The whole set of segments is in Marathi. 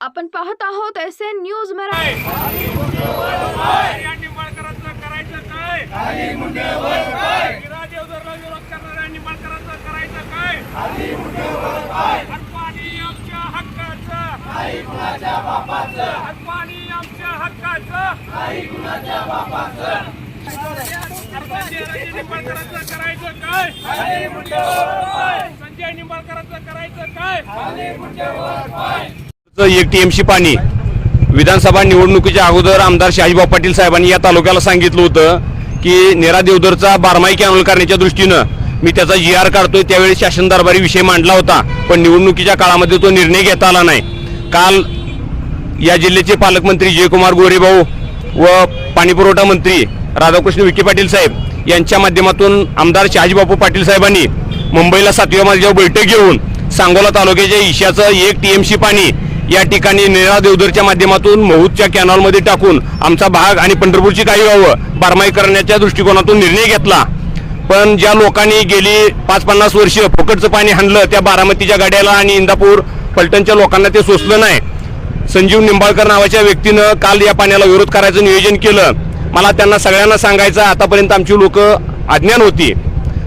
आपण पाहत आहोत एस एन न्यूज मराठी. या निंबाळकरांचं करायचं काय? विरा देवधरला विरोध करणाऱ्या निंबाळकरांचं करायचं काय? आणि पाणी आमच्या हक्काचं. आणि पाणी आमच्या हक्काचं. संजय निंबाळकरांचं करायचं काय? संजय निंबाळकरांचं एक टीएमसी पाणी विधानसभा निवडणुकीच्या अगोदर आमदार शहाजीभाऊ पाटील साहेबांनी या तालुक्याला सांगितलं होतं की नेरा देवदरचा बारमाही कॅनल करण्याच्या दृष्टीनं मी त्याचा जी आर काढतोय. त्यावेळी शासन दरबारी विषय मांडला होता पण निवडणुकीच्या काळामध्ये तो निर्णय घेता आला नाही. काल या जिल्ह्याचे पालकमंत्री जयकुमार गोरेभाऊ व पाणीपुरवठा मंत्री राधाकृष्ण विखे पाटील साहेब यांच्या माध्यमातून आमदार शहाजीबापू पाटील साहेबांनी मुंबईला सातव्या माझ्यावर बैठक घेऊन सांगोला तालुक्याच्या ईशाचं एक टीएमसी पाणी या ठिकाणी निळा देवधरच्या माध्यमातून महूदच्या कॅनॉलमध्ये टाकून आमचा भाग आणि पंढरपूरची काही गावं बारमाई करण्याच्या दृष्टिकोनातून निर्णय घेतला. पण ज्या लोकांनी गेली पाच पन्नास वर्ष फुकटचं पाणी हाणलं त्या बारामतीच्या गाड्याला आणि इंदापूर पलटणच्या लोकांना ते सोसलं नाही. संजीव निंबाळकर नावाच्या व्यक्तीनं काल या पाण्याला विरोध करायचं नियोजन केलं. मला त्यांना सगळ्यांना सांगायचं आतापर्यंत आमची लोक अज्ञान होती.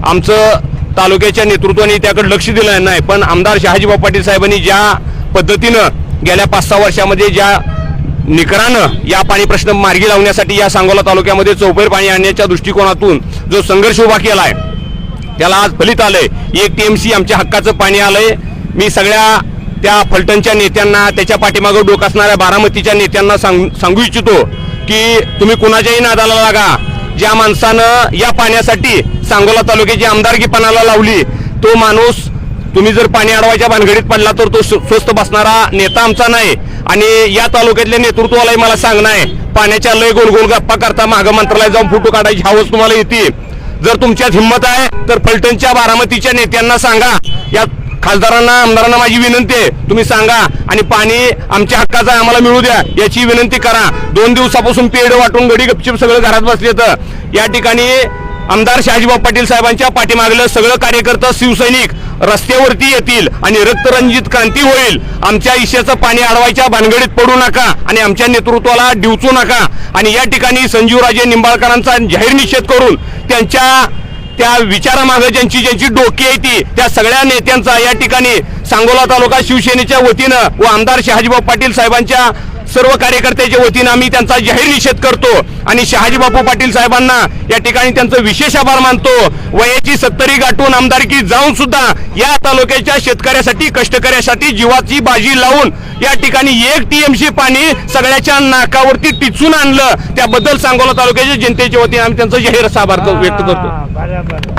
आमचं तालुक्याच्या नेतृत्वाने त्याकडे लक्ष दिलं नाही पण आमदार शहाजीभाऊ पाटील साहेबांनी ज्या पद्धतीनं गेल्या पाच सहा वर्षामध्ये ज्या निकरानं या पाणी प्रश्न मार्गी लावण्यासाठी या सांगोला तालुक्यामध्ये चौफेर पाणी आणण्याच्या दृष्टिकोनातून जो संघर्ष उभा केला आहे त्याला आज फलित आलंय. एक टीएमसी आमच्या हक्काचं पाणी आलंय. मी सगळ्या त्या फलटणच्या नेत्यांना त्याच्या पाठीमागं डोक असणाऱ्या बारामतीच्या नेत्यांना सांग सांगू इच्छितो की तुम्ही कुणाच्याही नादाला लागा. ज्या माणसानं या पाण्यासाठी सांगोला तालुक्याची आमदारकी पणाला लावली तो माणूस तुम्ही जर पाणी अडवायच्या भानगडीत पडला तर तो स्वस्त स्वस्थ बसणारा नेता आमचा नाही. आणि या तालुक्यातल्या नेतृत्वालाही मला सांगणं आहे पाण्याच्या लय गोल गोल गप्पा करता मागं मंत्रालयात जाऊन फोटो काढायची हवस तुम्हाला येते. जर तुमच्यात हिंमत आहे तर फलटणच्या बारामतीच्या नेत्यांना सांगा. या खासदारांना आमदारांना माझी विनंती आहे. तुम्ही सांगा. आणि पाणी आमच्या हक्काचा आम्हाला मिळू द्या. याची विनंती करा. दोन दिवसापासून पेड वाटून गडी गपचिप सगळं घरात बसले तर या ठिकाणी आमदार शहाजीबाब पाटील साहेबांच्या पाठीमागलं सगळं कार्यकर्ता शिवसैनिक रस्त्यावरती येतील आणि रक्तरंजित क्रांती होईल. आमच्या इशाचं पाणी अडवायच्या भानगडीत पडू नका आणि आमच्या नेतृत्वाला डिवचू नका. आणि या ठिकाणी संजीवराजे निंबाळकरांचा जाहीर निषेध करून त्यांच्या त्या विचारामागे ज्यांची ज्यांची डोकी आहे ती त्या सगळ्या नेत्यांचा या ठिकाणी सांगोला तालुका शिवसेनेच्या वतीनं व आमदार शहाजीभाऊ पाटील साहेबांच्या सर्व कार्यकर्त्याच्या वतीनं आम्ही त्यांचा जाहीर निषेध करतो आणि शहाजीबापू पाटील साहेबांना या ठिकाणी त्यांचं विशेष आभार मानतो. वयाची सत्तरी गाठून आमदारकी जाऊन सुद्धा या तालुक्याच्या शेतकऱ्यासाठी कष्टकऱ्यासाठी जीवाची बाजी लावून या ठिकाणी एक टीएमसी पाणी सगळ्याच्या नाकावरती टिचून आणलं. त्याबद्दल सांगोला तालुक्याच्या जनतेच्या वतीने आम्ही त्यांचं जाहीर असा आभार व्यक्त करतो. बरोबर